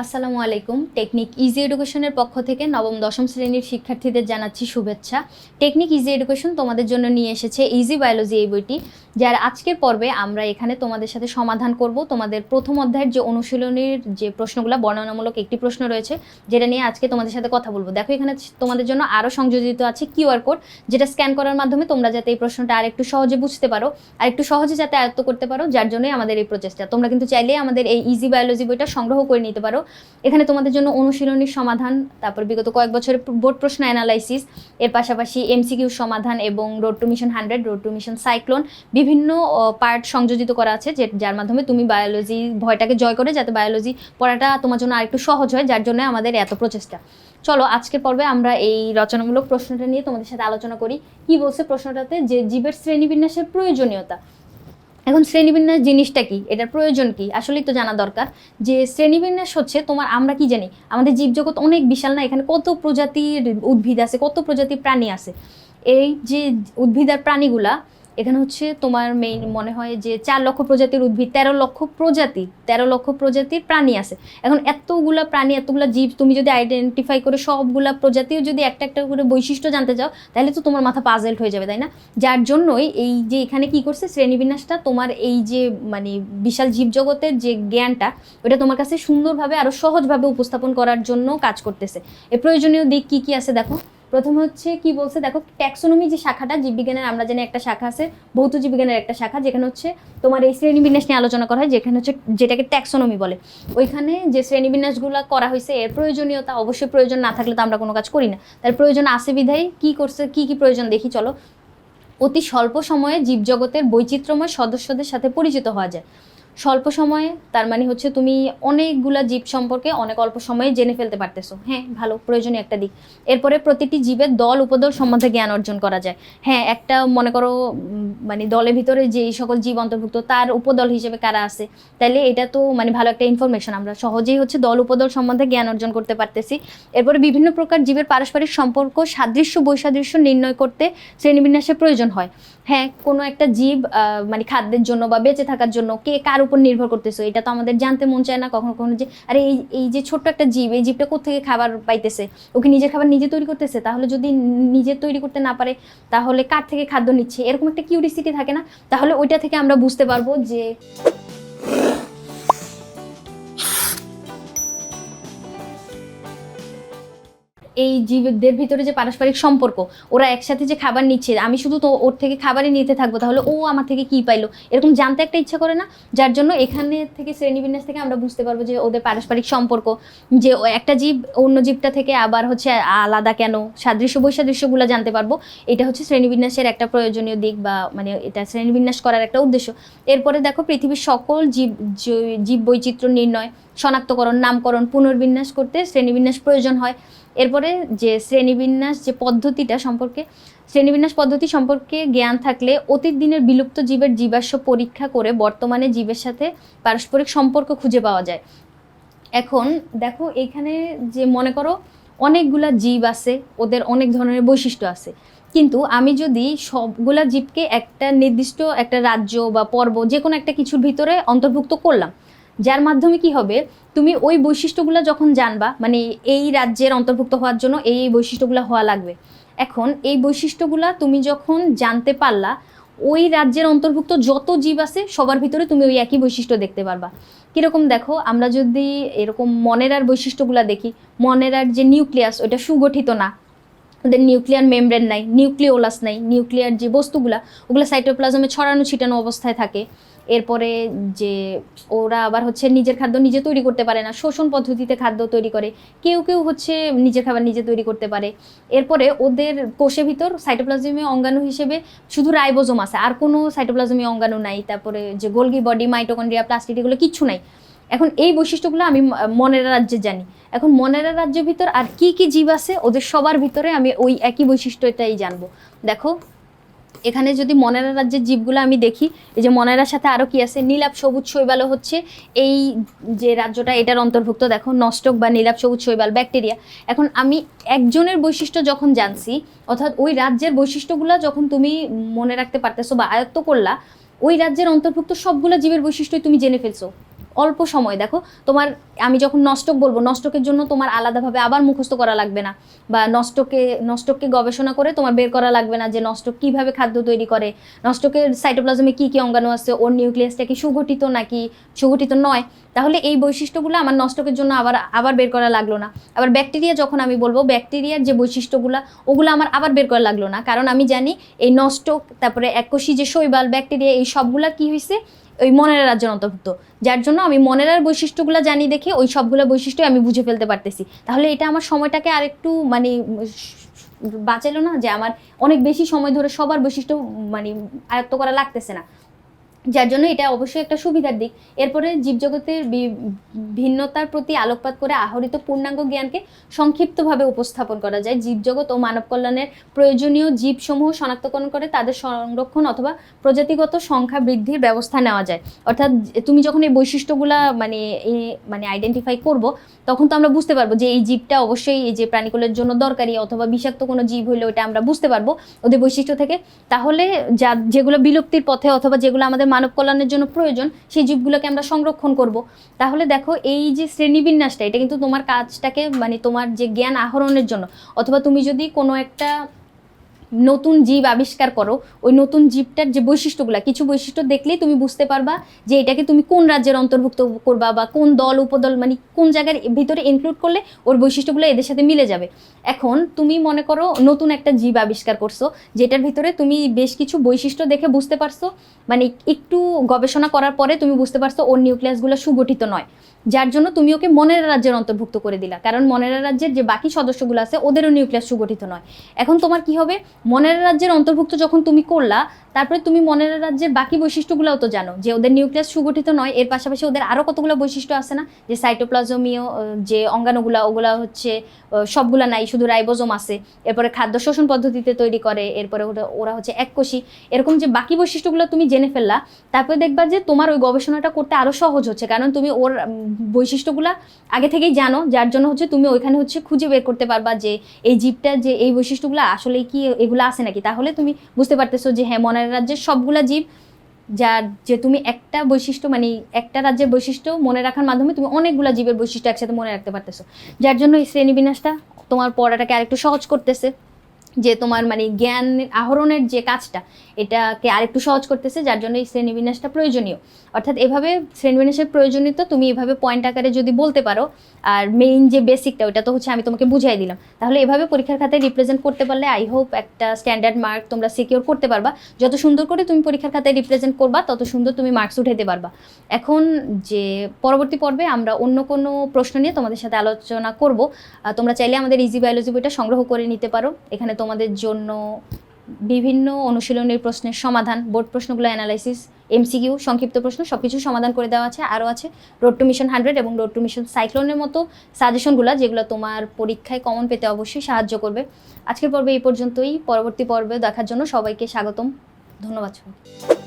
আসসালামু আলাইকুম। Technique easy এডুকেশনের পক্ষ থেকে নবম, দশম শ্রেণির শিক্ষার্থীদের জানাচ্ছি শুভেচ্ছা। টেকনিক ইজি এডুকেশন তোমাদের জন্য নিয়ে এসেছে ইজি বায়োলজি এই বইটি। যার আজকের পর্বে আমরা এখানে তোমাদের সাথে সমাধান করব। তোমাদের প্রথম অধ্যায়ের যে অনুশীলনীর যে প্রশ্নগুলো, বর্ণনামূলক একটি প্রশ্ন রয়েছে, যেটা নিয়ে আজকে তোমাদের সাথে কথা বলব। দেখো, এখানে তোমাদের জন্য আরও সংযোজিত আছে কিউআর কোড, যেটা স্ক্যান করার মাধ্যমে তোমরা যাতে এই প্রশ্নটা আর একটু সহজে বুঝতে পারো আর একটু সহজে যাতে আয়ত্ত করতে পারো, যার জন্যই আমাদের এই প্রচেষ্টা। তোমরা কিন্তু চাইলে আমাদের এই ইজি বায়োলজি বইটা সংগ্রহ করে নিতে পারো। এখানে তোমাদের জন্য অনুশীলনীর সমাধান, তারপর বিগত কয়েক বছরের বোর্ড প্রশ্ন অ্যানালাইসিস এর পাশাপাশি এমসিকিউ সমাধান এবং road to mission hundred road to mission cyclone বিভিন্ন পার্ট সংযোজিত করা আছে যে, যার মাধ্যমে তুমি বায়োলজি ভয়টাকে জয় করে যাতে বায়োলজি পড়াটা তোমার জন্য আরেকটু সহজ হয়, যার জন্য আমাদের এত প্রচেষ্টা। চলো, আজকের পর্বে আমরা এই রচনামূলক প্রশ্নটা নিয়ে তোমাদের সাথে আলোচনা করি। কি বলছে প্রশ্নটাতে? যে, জীবের শ্রেণীবিন্যাসের প্রয়োজনীয়তা। এখন শ্রেণীবিন্যাস জিনিসটা কি? এটার প্রয়োজন কি? আসলেই তো জানা দরকার। যে, শ্রেণীবিন্যাস হচ্ছে তোমার, আমরা কি জানি? আমাদের জীবজগৎ অনেক বিশাল না? এখানে কত প্রজাতির উদ্ভিদ আছে? কত প্রজাতির প্রাণী আছে? এই যে উদ্ভিদ আর প্রাণীগুলা এখানে হচ্ছে তোমার মেইন মনে হয় যে চার লক্ষ প্রজাতির উদ্ভিদ, তেরো লক্ষ প্রজাতি, তেরো লক্ষ প্রজাতির প্রাণী আছে। এখন এতগুলা প্রাণী, এতগুলা জীব তুমি যদি আইডেন্টিফাই করে সবগুলা প্রজাতিও যদি একটা একটা করে বৈশিষ্ট্য জানতে চাও, তাহলে তো তোমার মাথা পাজেল্ট হয়ে যাবে, তাই না? যার জন্যই এই যে এখানে কি করছে, শ্রেণীবিন্যাসটা তোমার এই যে মানে বিশাল জীবজগতের যে জ্ঞানটা, ওটা তোমার কাছে সুন্দরভাবে আরও সহজভাবে উপস্থাপন করার জন্য কাজ করতেছে। এর প্রয়োজনীয় দিক কি কি আছে দেখো? প্রথম হচ্ছে কি বলছে, দেখো ট্যাক্সোনমি যে শাখাটা, জীববিজ্ঞানের আমরা জানি একটা শাখা আছে, ভৌত জীববিজ্ঞানের একটা শাখা, যেখানে হচ্ছে তোমার এই শ্রেণীবিন্যাস নিয়ে আলোচনা করা হয়, যেখানে হচ্ছে যেটাকে ট্যাক্সোনমি বলে। ওইখানে যে শ্রেণীবিন্যাসগুলো করা হয়েছে, এর প্রয়োজনীয়তা অবশ্যই প্রয়োজন, না থাকলে তো আমরা কোনো কাজ করি না। তার প্রয়োজন আছে বিধায় কী করছে, কী কী প্রয়োজন দেখি, চলো। অতি স্বল্প সময়ে জীবজগতের বৈচিত্র্যময় সদস্যদের সাথে পরিচিত হওয়া যায়। স্বল্প সময়ে, তার মানে হচ্ছে তুমি অনেকগুলা জীব সম্পর্কে অনেক অল্প সময়ে জেনে ফেলতে পারতেছো। হ্যাঁ ভালো, প্রয়োজনীয় একটা দিক। এরপরে প্রতিটি জীবের দল উপদল সম্বন্ধে জ্ঞান অর্জন করা যায়। হ্যাঁ একটা মনে করো মানে দলের ভিতরে যে সকল জীব অন্তর্ভুক্ত, তার উপদল হিসেবে কারা আছে? তাহলে এটা তো মানে ভালো একটা ইনফরমেশন আমরা সহজেই হচ্ছে দল উপদল সম্বন্ধে জ্ঞান অর্জন করতে পারতেছি। এরপরে বিভিন্ন প্রকার জীবের পারস্পরিক সম্পর্ক, সাদৃশ্য, বৈসাদৃশ্য নির্ণয় করতে শ্রেণীবিন্যাসের প্রয়োজন হয়। হ্যাঁ কোনো একটা জীব মানে খাদ্যের জন্য বা বেঁচে থাকার জন্য কে কার উপর নির্ভর করতেছে। এটা তো আমাদের জানতে মন চায় না কখনো কখনো যে, আরে এই এই যে ছোট্ট একটা জীব, এই জীবটা কোথেকে খাবার পাইতেছে? ওকে নিজের খাবার নিজে তৈরি করতেছে? তাহলে যদি নিজে তৈরি করতে না পারে, তাহলে কার থেকে খাদ্য নিচ্ছে? এরকম একটা কিউরিসিটি থাকে না? তাহলে ওইটা থেকে আমরা বুঝতে পারব যে এই জীবদের ভিতরে যে পারস্পরিক সম্পর্ক, ওরা একসাথে যে খাবার নিচ্ছে, আমি শুধু তো ওর থেকে খাবারই নিতে থাকব, তাহলে ও আমার থেকে কি পাইলো? এরকম জানতে একটা ইচ্ছা করে না? যার জন্য এখানে থেকে শ্রেণীবিন্যাস থেকে আমরা বুঝতে পারব যে ওদের পারস্পরিক সম্পর্ক, যে একটা জীব, অন্য জীবটা থেকে আবার হচ্ছে আলাদা কেন? সাদৃশ্য বৈসাদৃশ্যগুলো জানতে পারব। এটা হচ্ছে শ্রেণীবিন্যাসের একটা প্রয়োজনীয় দিক বা মানে এটা শ্রেণীবিন্যাস করার একটা উদ্দেশ্য। এরপরে দেখো পৃথিবীর সকল জীব জীব বৈচিত্র্য নির্ণয়, শনাক্তকরণ, নামকরণ, পুনর্বিন্যাস করতে শ্রেণীবিন্যাস প্রয়োজন হয়। এরপরে যে শ্রেণীবিন্যাস যে পদ্ধতিটা সম্পর্কে, শ্রেণীবিন্যাস পদ্ধতি সম্পর্কে জ্ঞান থাকলে অতীত দিনের বিলুপ্ত জীবের জীবাশ্ম পরীক্ষা করে বর্তমানে জীবের সাথে পারস্পরিক সম্পর্ক খুঁজে পাওয়া যায়। এখন দেখো এখানে যে মনে করো অনেকগুলা জীব আছে, ওদের অনেক ধরনের বৈশিষ্ট্য আছে। কিন্তু আমি যদি সবগুলা জীবকে একটা নির্দিষ্ট একটা রাজ্য বা পর্ব যে কোনো একটা কিছুর ভিতরে অন্তর্ভুক্ত করলাম যার মাধ্যমে কি হবে? তুমি ওই বৈশিষ্ট্যগুলো যখন জানবা মানে এই রাজ্যের অন্তর্ভুক্ত হওয়ার জন্য এই এই বৈশিষ্ট্যগুলো হওয়া লাগবে। এখন এই বৈশিষ্ট্যগুলো তুমি যখন জানতে পারলা, ওই রাজ্যের অন্তর্ভুক্ত যত জীব আছে, সবার ভিতরে তুমি ওই একই বৈশিষ্ট্য দেখতে পারবা। কীরকম দেখো, আমরা যদি এরকম মনেরার বৈশিষ্ট্যগুলো দেখি, মনেরার যে নিউক্লিয়াস, ওটা সুগঠিত না। ওদের নিউক্লিয়ার মেমব্রেন নাই, নিউক্লিওলাস নাই, নিউক্লিয়ার যে বস্তুগুলা, ওগুলো সাইটোপ্লাজমে ছড়ানো ছিটানো অবস্থায় থাকে। এরপরে যে ওরা আবার হচ্ছে নিজের খাদ্য নিজে তৈরি করতে পারে না, শোষণ পদ্ধতিতে খাদ্য তৈরি করে, কেউ কেউ হচ্ছে নিজের খাবার নিজে তৈরি করতে পারে। এরপরে ওদের কোষে ভিতর সাইটোপ্লাজমীয় অঙ্গাণু হিসেবে শুধু রাইবোজোম আছে, আর কোনো সাইটোপ্লাজমীয় অঙ্গাণু নাই, তারপরে যে গোলগি বডি মাইটোকন্ড্রিয়া প্লাস্টিড এগুলো কিচ্ছু নাই। এখন এই বৈশিষ্ট্যগুলো আমি মনেরা রাজ্যে জানি। এখন মনেরা রাজ্যের ভিতর আর কি কি জীব আছে, ওদের সবার ভিতরে আমি ওই একই বৈশিষ্ট্যটাই জানব। দেখো এখানে যদি মনেরা রাজ্যের জীবগুলো আমি দেখি, এই যে মনেরার সাথে আরও কি আছে? নীলাপ সবুজ শৈবালও হচ্ছে এই যে রাজ্যটা, এটার অন্তর্ভুক্ত। দেখো, নষ্টক বা নীলাপ সবুজ শৈবাল, ব্যাকটেরিয়া। এখন আমি একজনের বৈশিষ্ট্য যখন জানছি, অর্থাৎ ওই রাজ্যের বৈশিষ্ট্যগুলো যখন তুমি মনে রাখতে পারতেছো বা আয়ত্ত করলা, ওই রাজ্যের অন্তর্ভুক্ত সবগুলো জীবের বৈশিষ্ট্যই তুমি জেনে ফেলছো। অল্প সময়, দেখো, তোমার, আমি যখন নষ্টক বলব, নষ্টকের জন্য তোমার আলাদাভাবে আবার মুখস্থ করা লাগবে না। বা নষ্টকে, নষ্টককে গবেষণা করে তোমার বের করা লাগবে না যে নষ্টক কীভাবে খাদ্য তৈরি করে। নষ্টকের সাইটোপ্লাজমে কি কি অঙ্গাণু আছে, ওর নিউক্লিয়াসটা কি সুগঠিত নাকি সুগঠিত নয়? তাহলে এই বৈশিষ্ট্যগুলো আমার নষ্টকের জন্য আবার আবার বের করা লাগল না। আবার ব্যাকটেরিয়া যখন আমি বলব, ব্যাকটেরিয়ার যে বৈশিষ্ট্যগুলো, ওগুলো আমার আবার বের করা লাগল না। কারণ আমি জানি এই নষ্টক, তারপরে এককোষী যে শৈবাল, ব্যাকটেরিয়া, এই সবগুলা কি হয়েছে ওই মনের রাজ্যের অন্তর্ভুক্ত। যার জন্য আমি মনেরার বৈশিষ্ট্যগুলো জানি দেখে ওই সবগুলো বৈশিষ্ট্যই আমি বুঝে ফেলতে পারতেছি। তাহলে এটা আমার সময়টাকে আর একটু মানে বাঁচালো না? যে আমার অনেক বেশি সময় ধরে সবার বৈশিষ্ট্য মানে আয়ত্ত করা লাগতেছে না। যার জন্য এটা অবশ্যই একটা সুবিধার দিক। এরপরে জীবজগতের ভিন্নতার প্রতি আলোকপাত করে আহরিত পূর্ণাঙ্গ জ্ঞানকে সংক্ষিপ্তভাবে উপস্থাপন করা যায়। জীবজগৎ ও মানব কল্যাণের প্রয়োজনীয় জীবসমূহ শনাক্তকরণ করে তাদের সংরক্ষণ অথবা প্রজাতিগত সংখ্যা বৃদ্ধির ব্যবস্থা নেওয়া যায়। অর্থাৎ তুমি যখন এই বৈশিষ্ট্যগুলা মানে মানে আইডেন্টিফাই করব, তখন তো আমরা বুঝতে পারব যে এই জীবটা অবশ্যই এই যে প্রাণীকুলের জন্য দরকারি অথবা বিষাক্ত কোনো জীব হলে ওটা আমরা বুঝতে পারব। ওদের বৈশিষ্ট্য থেকে। তাহলে যা, যেগুলো বিলুপ্তির পথে অথবা যেগুলো আমাদের মানব কল্যাণের জন্য প্রয়োজন, সেই জীবগুলোকে আমরা সংরক্ষণ করব। তাহলে দেখো, এই যে শ্রেণীবিন্যাসটা, এটা কিন্তু তোমার কাজটাকে মানে তোমার যে জ্ঞান আহরণের জন্য, অথবা তুমি যদি কোনো একটা নতুন জীব আবিষ্কার করো, ওই নতুন জীবটার যে বৈশিষ্ট্যগুলো, কিছু বৈশিষ্ট্য দেখলেই তুমি বুঝতে পারবা যে এটাকে তুমি কোন রাজ্যের অন্তর্ভুক্ত করবা বা কোন দল, উপদল মানে কোন জায়গার ভিতরে ইনক্লুড করলে ওর বৈশিষ্ট্যগুলো এদের সাথে মিলে যাবে। এখন তুমি মনে করো নতুন একটা জীব আবিষ্কার করছ, যেটার ভিতরে তুমি বেশ কিছু বৈশিষ্ট্য দেখে বুঝতে পারছ মানে একটু গবেষণা করার পরে তুমি বুঝতে পারছ ওর নিউক্লিয়াসগুলো সুগঠিত নয়। যার জন্য তুমি ওকে মনের রাজ্যের অন্তর্ভুক্ত করে দিলা, কারণ মনের রাজ্যের যে বাকি সদস্যগুলো আছে, ওদেরও নিউক্লিয়াস সুগঠিত নয়। এখন তোমার কি হবে? মনের রাজ্যের অন্তর্ভুক্ত যখন তুমি করলা, তারপরে তুমি মনের রাজ্যের বাকি বৈশিষ্ট্যগুলোও তো জানো। যে ওদের নিউক্লিয়াস সুগঠিত নয়, এর পাশাপাশি ওদের আরও কতগুলো বৈশিষ্ট্য আছে না? যে সাইটোপ্লাজমীয় যে অঙ্গাণুগুলা, ওগুলা হচ্ছে সবগুলা নাই, শুধু রাইবোজোম আছে। এরপরে খাদ্য শোষণ পদ্ধতিতে তৈরি করে, এরপরে ওরা হচ্ছে এককোষী এরকম যে বাকি বৈশিষ্ট্যগুলো তুমি জেনে ফেললা, তারপরে দেখবা যে তোমার ওই গবেষণাটা করতে আরও সহজ হচ্ছে। কারণ তুমি ওর বৈশিষ্ট্যগুলা আগে থেকেই জানো, যার জন্য হচ্ছে তুমি ওইখানে হচ্ছে খুঁজে বের করতে পারবা যে এই জীবটার যে এই বৈশিষ্ট্যগুলো আসলে কি এগুলো আছে নাকি? তাহলে তুমি বুঝতে পারতেছো যে হ্যাঁ মনের রাজ্যের সবগুলা জীব যার যে তুমি একটা বৈশিষ্ট্য মানে একটা রাজ্যের বৈশিষ্ট্য মনে রাখার মাধ্যমে তুমি অনেকগুলা জীবের বৈশিষ্ট্য একসাথে মনে রাখতে পারতেছো। যার জন্য এই শ্রেণীবিন্যাসটা তোমার পড়াটাকে আরেকটু সহজ করতেছে। যে তোমার মানে জ্ঞান আহরণের যে কাজটা, এটাকে আরেকটু সহজ করতেছে, যার জন্য এই শ্রেণীবিন্যাসটা প্রয়োজনীয়। অর্থাৎ এভাবে শ্রেণীবিন্যাসের প্রয়োজনীয়তা তুমি এভাবে পয়েন্ট আকারে যদি বলতে পারো, আর মেইন যে বেসিকটা ওটা তো হচ্ছে আমি তোমাকে বুঝাই দিলাম। তাহলে এভাবে পরীক্ষার খাতে রিপ্রেজেন্ট করতে পারলে আই হোপ একটা স্ট্যান্ডার্ড মার্ক তোমরা সিকিওর করতে পারবা। যত সুন্দর করে তুমি পরীক্ষার খাতে রিপ্রেজেন্ট করবা, তত সুন্দর তুমি মার্কস উঠাইতে পারবা। এখন যে পরবর্তী পর্বে আমরা অন্য কোনো প্রশ্ন নিয়ে তোমাদের সাথে আলোচনা করব। তোমরা চাইলে আমাদের ইজি বায়োলজি বইটা সংগ্রহ করে নিতে পারো। এখানে তোমাদের জন্য বিভিন্ন অনুশীলনের প্রশ্নের সমাধান বোর্ড প্রশ্নগুলো অ্যানালাইসিস এমসিকিউ সংক্ষিপ্ত প্রশ্ন সব কিছু সমাধান করে দেওয়া আছে, আরও আছে। রোড টু মিশন হান্ড্রেড এবং রোড টু মিশন সাইক্লোনের মতো সাজেশনগুলো যেগুলো তোমার পরীক্ষায় কমন পেতে অবশ্যই সাহায্য করবে। আজকের পর্বে এই পর্যন্তই। পরবর্তী পর্বে দেখার জন্য সবাইকে স্বাগতম। ধন্যবাদ সবাইকে।